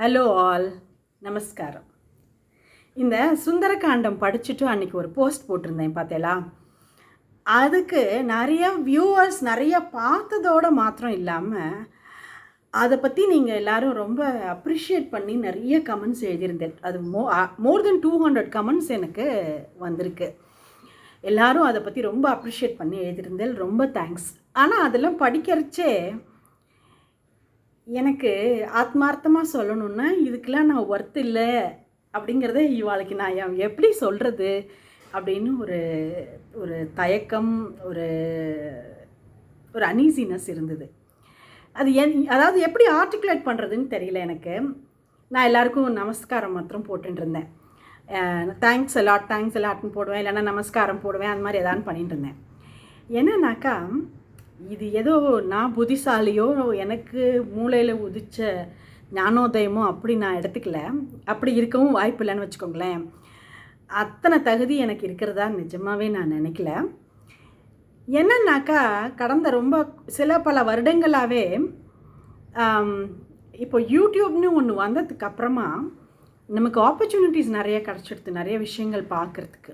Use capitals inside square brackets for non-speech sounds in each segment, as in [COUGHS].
Hello all நமஸ்காரம். இந்த சுந்தரகாண்டம் படிச்சுட்டு அன்னைக்கு ஒரு போஸ்ட் போட்டிருந்தேன் பார்த்தேலா அதுக்கு நிறைய வியூவர்ஸ் நிறைய பார்த்ததோட மாத்திரம் இல்லாமல் அதை பற்றி நீங்கள் எல்லோரும் ரொம்ப அப்ரிஷியேட் பண்ணி நிறைய கமெண்ட்ஸ் எழுதியிருந்தேன். அது மோ more then two hundred comments எனக்கு வந்திருக்கு. எல்லாரும் அதை பற்றி ரொம்ப அப்ரிஷியேட் பண்ணி எழுதியிருந்தேன். ரொம்ப தேங்க்ஸ் ஆனால் அதெல்லாம் படிக்கிறச்சே எனக்கு ஆத்மார்த்தமாக சொல்லணுன்னா இதுக்கெலாம் நான் ஒர்த் இல்லை. அப்படிங்கிறத இவாளுக்கு நான் எப்படி சொல்கிறது அப்படின்னு ஒரு ஒரு தயக்கம் ஒரு ஒரு அனீசினஸ் இருந்தது. அது என் அதாவது எப்படி ஆர்டிகுலேட் பண்ணுறதுன்னு தெரியல எனக்கு. நான் எல்லாருக்கும் நமஸ்காரம் மாத்திரம் போட்டுருந்தேன் தேங்க்ஸ் எலாட் தேங்க்ஸ் எலாட்னு போடுவேன். இல்லைன்னா நமஸ்காரம் போடுவேன். அந்த மாதிரி எதாவது பண்ணிட்டு இருந்தேன். என்னன்னாக்கா இது ஏதோ நான் புத்திசாலியோ எனக்கு மூளையில் உதிச்ச ஞானோதயமோ அப்படி நான் எடுத்துக்கல. அப்படி இருக்கவும் வாய்ப்பு இல்லைன்னு வச்சுக்கோங்களேன். அத்தனை தகுதி எனக்கு இருக்கிறதா நிஜமாகவே நான் நினைக்கல. என்னன்னாக்கா கடந்த ரொம்ப சில பல வருடங்களாகவே இப்போ யூடியூப்னு ஒன்று வந்ததுக்கு அப்புறமா நமக்கு ஆப்பர்ச்சுனிட்டிஸ் நிறைய கிடச்சிடுது நிறைய விஷயங்கள் பார்க்குறதுக்கு.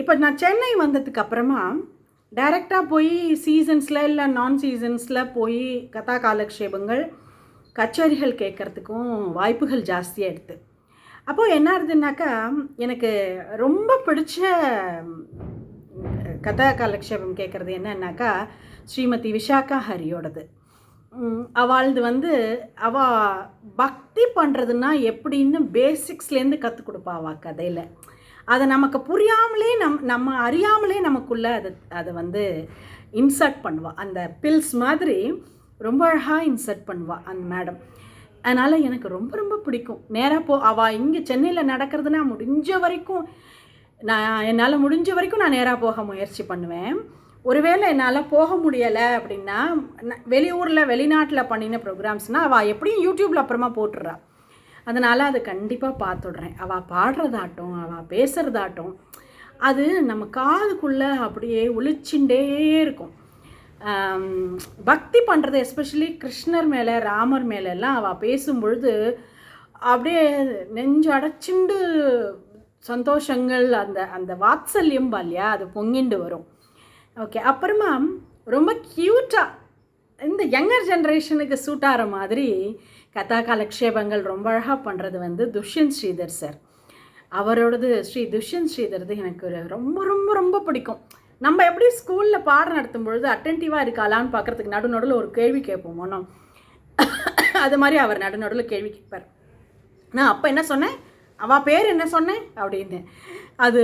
இப்போ நான் சென்னை வந்ததுக்கு அப்புறமா டைரெக்டாக போய் சீசன்ஸில் இல்லை நான் சீசன்ஸில் போய் கதா காலக்ஷேபங்கள் கச்சேரிகள் கேட்குறதுக்கும் வாய்ப்புகள் ஜாஸ்தியாக எடுத்து அப்போது என்ன ஆகுதுன்னாக்கா எனக்கு ரொம்ப பிடிச்ச கதா காலக்ஷேபம் கேட்குறது என்னன்னாக்கா ஸ்ரீமதி விஷாக்கா ஹரியோடது. அவளது வந்து அவ பக்தி பண்ணுறதுன்னா எப்படின்னு பேசிக்ஸ்லேருந்து கற்றுக் கொடுப்பா அவள் கதையில். அதை நமக்கு புரியாமலே நம் நம்ம அறியாமலே நமக்குள்ளே அதை அதை வந்து இன்சர்ட் பண்ணுவாள் அந்த பில்ஸ் மாதிரி ரொம்ப அழகாக இன்சர்ட் பண்ணுவாள் அந்த மேடம் அதனால் எனக்கு ரொம்ப ரொம்ப பிடிக்கும். நேராக போ அவள் இங்கே சென்னையில் நடக்கிறதுனா முடிஞ்ச வரைக்கும் நான் என்னால் முடிஞ்ச வரைக்கும் நான் நேராக போக முயற்சி பண்ணுவேன். ஒருவேளை என்னால் போக முடியலை அப்படின்னா வெளியூரில் வெளிநாட்டில் பண்ணின ப்ரோக்ராம்ஸ்னால் அவள் எப்படியும் யூடியூப்பில் அப்புறமா போட்டுடுறா அதனால் அதை கண்டிப்பாக பார்த்துடுறேன். அவள் பாடுறதாட்டும் அவள் பேசுகிறதாட்டும் அது நம்ம காதுக்குள்ளே அப்படியே ஒழிச்சுட்டே இருக்கும். பக்தி பண்ணுறது எஸ்பெஷலி கிருஷ்ணர் மேலே ராமர் மேலெல்லாம் அவள் பேசும்பொழுது அப்படியே நெஞ்சு அடைச்சிண்டு சந்தோஷங்கள் அந்த அந்த வாத்சல்யம் இல்லையா அது பொங்கிண்டு வரும். ஓகே அப்புறமா ரொம்ப க்யூட்டாக இந்த யங்கர் ஜென்ரேஷனுக்கு சூட் ஆகிற மாதிரி கதா கலக்ஷேபங்கள் ரொம்ப அழகாக பண்ணுறது வந்து துஷ்யந்த் ஸ்ரீதர் சார். அவரோடது ஸ்ரீ துஷ்யந்த் ஸ்ரீதர்து எனக்கு ரொம்ப ரொம்ப ரொம்ப பிடிக்கும். நம்ம எப்படி ஸ்கூலில் பாடம் நடத்தும் பொழுது அட்டன்டிவாக இருக்காளான்னு பார்க்குறதுக்கு நடு நடுவில் ஒரு கேள்வி கேட்போம் ஒன்றும் அது மாதிரி அவர் நடு நடுவில் கேள்வி கேட்பார். நான் அப்போ என்ன சொன்னேன்? அவள் பேர் என்ன சொன்னேன்? அப்படின்னு அது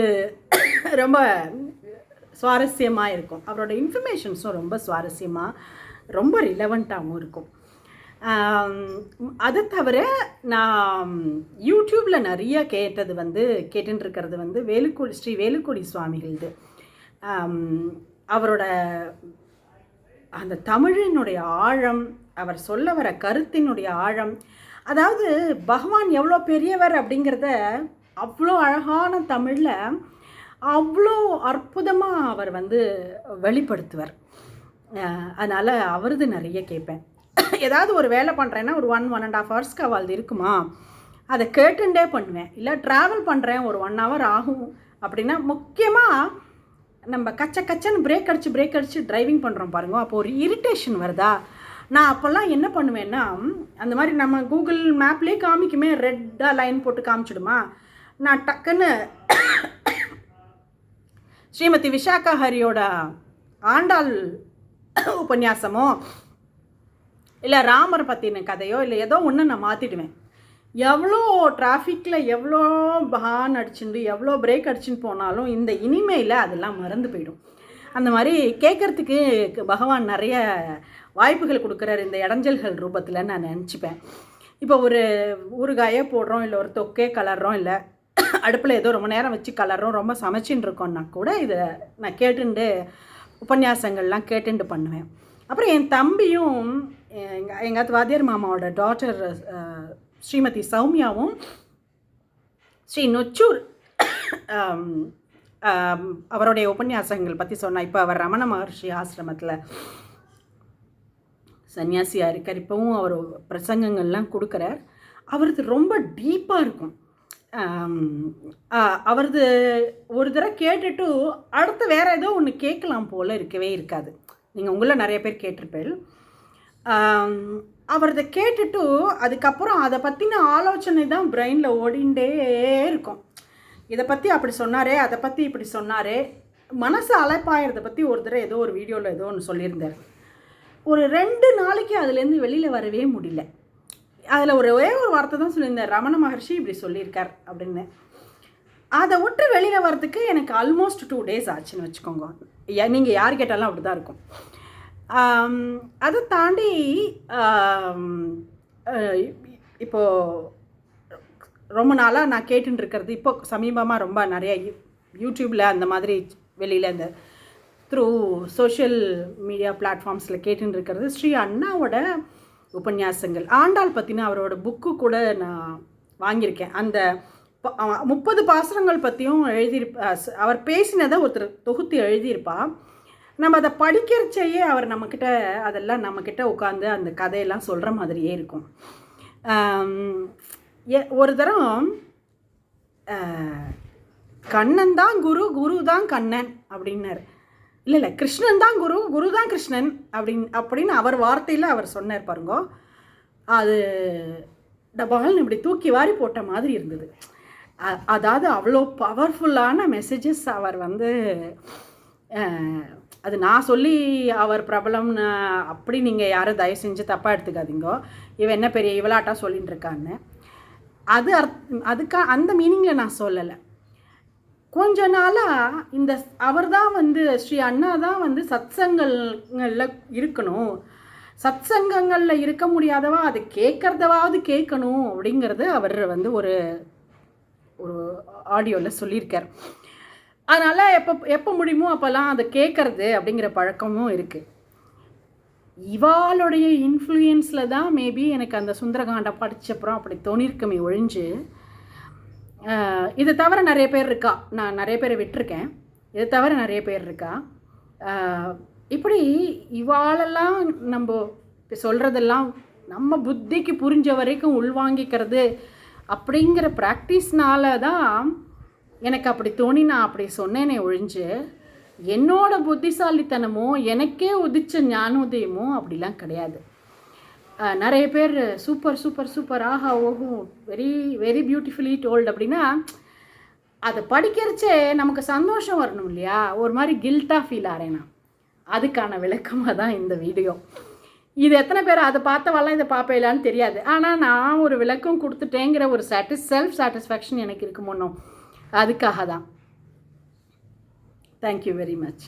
ரொம்ப சுவாரஸ்யமாக இருக்கும். அவரோட இன்ஃபர்மேஷன்ஸும் ரொம்ப சுவாரஸ்யமாக ரொம்ப ரிலவெண்ட்டாகவும் இருக்கும். அதை தவிர நான் யூடியூப்பில் நிறைய கேட்டது வந்து கேட்டுருக்கிறது வந்து வேலுக்குடி ஸ்ரீ வேலுக்குடி சுவாமிகள்து. அவரோட அந்த தமிழினுடைய ஆழம் அவர் சொல்ல வர கருத்தினுடைய ஆழம் அதாவது பகவான் எவ்வளோ பெரியவர் அப்படிங்கிறத அவ்வளோ அழகான தமிழில் அவ்வளோ அற்புதமாக அவர் வந்து வெளிப்படுத்துவார். அதனால் அவரது நிறைய கேட்பேன். [COUGHS] ஏதாவது ஒரு வேலை பண்ணுறேன்னா ஒரு ஒன் ஒன் அண்ட் ஆஃப் ஹவர்ஸ்க்கு அவள் இருக்குமா? அதை கேட்டுண்டே பண்ணுவேன். இல்லை ட்ராவல் பண்ணுறேன் ஒரு ஒன் ஹவர் ஆகும் அப்படின்னா முக்கியமாக நம்ம கச்ச கச்சன்னு பிரேக் அடித்து பிரேக் அடித்து டிரைவிங் பண்ணுறோம் பாருங்க. அப்போ ஒரு இரிட்டேஷன் வருதா? நான் அப்போல்லாம் என்ன பண்ணுவேன்னா அந்த மாதிரி நம்ம கூகுள் மேப்லேயே காமிக்குமே ரெட்டாக லைன் போட்டு காமிச்சிடுமா? நான் டக்குன்னு [COUGHS] ஸ்ரீமதி விஷாக்கா ஹரியோட ஆண்டாள் [COUGHS] உபன்யாசமோ இல்லை ராமர் பற்றின கதையோ இல்லை ஏதோ ஒன்று நான் மாற்றிடுவேன் எவ்வளோ டிராஃபிக்கில் எவ்வளோ பஹான் அடிச்சுட்டு எவ்வளோ பிரேக் அடிச்சுன்னு போனாலும் இந்த இனிமையில் அதெல்லாம் மறந்து போயிடும். அந்த மாதிரி கேட்குறதுக்கு பகவான் நிறைய வாய்ப்புகள் கொடுக்குறாரு இந்த இடைஞ்சல்கள் ரூபத்தில் நான் நினச்சிப்பேன். இப்போ ஒரு ஊறுகாயே போடுறோம் இல்லை ஒரு தொக்கே கலர்றோம் இல்லை அடுப்பில் ஏதோ ரொம்ப நேரம் வச்சு கலர்றோம் ரொம்ப சமைச்சின்னு இருக்கோன்னா கூட இதை நான் கேட்டுண்டு உபன்யாசங்கள்லாம் கேட்டுண்டு பண்ணுவேன். அப்புறம் என் தம்பியும் எங்கள் எங்கள் வாத்தியார் மாமாவோட டாட்டர் ஸ்ரீமதி சௌமியாவும் ஸ்ரீ நொச்சூர் அவருடைய உபன்யாசங்கள் பற்றி சொன்னால் இப்போ அவர் ரமண மகர்ஷி ஆசிரமத்தில் சன்னியாசியாக இருக்கார் இப்போவும் அவர் பிரசங்கங்கள்லாம் கொடுக்குறார். அவரது ரொம்ப டீப்பாக இருக்கும். அவரது ஒரு தடவை கேட்டுட்டு அடுத்து வேறு ஏதோ ஒன்று கேட்கலாம் போல் இருக்கவே இருக்காது. நீங்கள் உங்களை நிறைய பேர் கேட்டிருப்பேன் அவரதை கேட்டுட்டு அதுக்கப்புறம் அதை பற்றின ஆலோசனை தான் பிரெயினில் ஓடிண்டே இருக்கும். இதை பற்றி அப்படி சொன்னாரே அதை பற்றி இப்படி சொன்னாரே. மனசு அலைப்பாயிறத பற்றி ஒரு தடவை ஏதோ ஒரு வீடியோவில் ஏதோ ஒன்று சொல்லியிருந்தார். ஒரு ரெண்டு நாளைக்கு அதுலேருந்து வெளியில் வரவே முடியல. அதில் ஒரு ஒரே ஒரு வார்த்தை தான் சொல்லியிருந்தார். ரமண மகர்ஷி இப்படி சொல்லியிருக்கார் அப்படின்னு. அதை விட்டு வெளியில் வரதுக்கு எனக்கு ஆல்மோஸ்ட் டூ டேஸ் ஆச்சுன்னு வச்சுக்கோங்க. நீங்கள் யார் கேட்டாலும் அப்படி தான் இருக்கும். அதை தாண்டி இப்போது ரொம்ப நாளாக நான் கேட்டுட்டு இருக்கிறது இப்போ சமீபமாக ரொம்ப நிறையா யூடியூப்பில் அந்த மாதிரி வெளியில் இந்த த்ரூ சோஷியல் மீடியா பிளாட்ஃபார்ம்ஸில் கேட்டுன்னு இருக்கிறது ஸ்ரீ அண்ணாவோட உபன்யாசங்கள். ஆண்டாள் பற்றின அவரோட புக்கு கூட நான் வாங்கியிருக்கேன். அந்த முப்பது பாசனங்கள் பற்றியும் எழுதியிருப்ப அவர் பேசினதை ஒருத்தர் தொகுத்து எழுதியிருப்பா. நம்ம அதை படிக்கிறச்சேயே அவர் நம்மக்கிட்ட அதெல்லாம் நம்மக்கிட்ட உட்காந்து அந்த கதையெல்லாம் சொல்கிற மாதிரியே இருக்கும். ஒரு தரம் கண்ணன் தான் குரு குரு தான் கண்ணன் அப்படின்னார். இல்லை இல்லை கிருஷ்ணன் தான் குரு குரு தான் கிருஷ்ணன் அப்படின் அப்படின்னு அவர் வார்த்தையில் அவர் சொன்னார் பாருங்க. அது டபால்னு இப்படி தூக்கி வாரி போட்ட மாதிரி இருந்தது. அதாவது அவ்வளோ பவர்ஃபுல்லான மெசேஜஸ் அவர் வந்து அது நான் சொல்லி அவர் பிரபலம்னு அப்படி நீங்கள் யாரும் தயவு செஞ்சு தப்பாக எடுத்துக்காதீங்கோ. இவன் என்ன பெரிய இவளாட்டாக சொல்லிகிட்டு இருக்கான்னு அது அர்த் அதுக்காக அந்த மீனிங்கில் நான் சொல்லலை. கொஞ்ச நாளாக இந்த அவர் தான் வந்து ஸ்ரீ அண்ணா தான் வந்து சத்சங்கங்களில் இருக்கணும். சத் சங்கங்களில் இருக்க முடியாதவா அது கேட்குறதவாவது கேட்கணும் அப்படிங்கிறது அவர் வந்து ஒரு ஒரு ஆடியோவில் சொல்லியிருக்கார். அதனால் எப்போ எப்போ முடியுமோ அப்போல்லாம் அதை கேட்குறது அப்படிங்கிற பழக்கமும் இருக்குது இவாளுடைய இன்ஃப்ளூயன்ஸில் தான் மேபி எனக்கு அந்த சுந்தரகாண்டம் படித்தப்புறம் அப்படி தோணிருக்கமே ஒழிஞ்சு இதை தவிர நிறைய பேர் இருக்கா? நான் நிறைய பேரை விட்டுருக்கேன். இதை தவிர நிறைய பேர் இருக்கா? இப்படி இவாளெல்லாம் நம்ம சொல்கிறதெல்லாம் நம்ம புத்திக்கு புரிஞ்ச வரைக்கும் உள்வாங்கிக்கிறது அப்படிங்கிற ப்ராக்டிஸ்னால தான் எனக்கு அப்படி தோணி நான் அப்படி சொன்னேனே ஒழிஞ்சு என்னோட புத்திசாலித்தனமோ எனக்கே உதிச்ச ஞானோதயமோ அப்படிலாம் கிடையாது. நிறைய பேர் சூப்பர் சூப்பர் சூப்பர் ஆஹா ஓஹோ வெரி வெரி பியூட்டிஃபுல்லி டோல்டு அப்படின்னா அதை படிக்கிறச்சே நமக்கு சந்தோஷம் வரணும் இல்லையா? ஒரு மாதிரி கில்ட்டாக ஃபீல் ஆகிறேன் அதுக்கான விளக்கமாக தான் இந்த வீடியோ. இது எத்தனை பேர் அதை பார்த்தவாலாம் இதை பார்ப்பேலான்னு தெரியாது. ஆனால் நான் ஒரு விளக்கம் கொடுத்துட்டேங்கிற ஒரு சாட்டிஸ் செல்ஃப் சாட்டிஸ்ஃபேக்ஷன் எனக்கு இருக்குமோனோ அதுக்காக தான் தேங்க்யூ வெரி மச்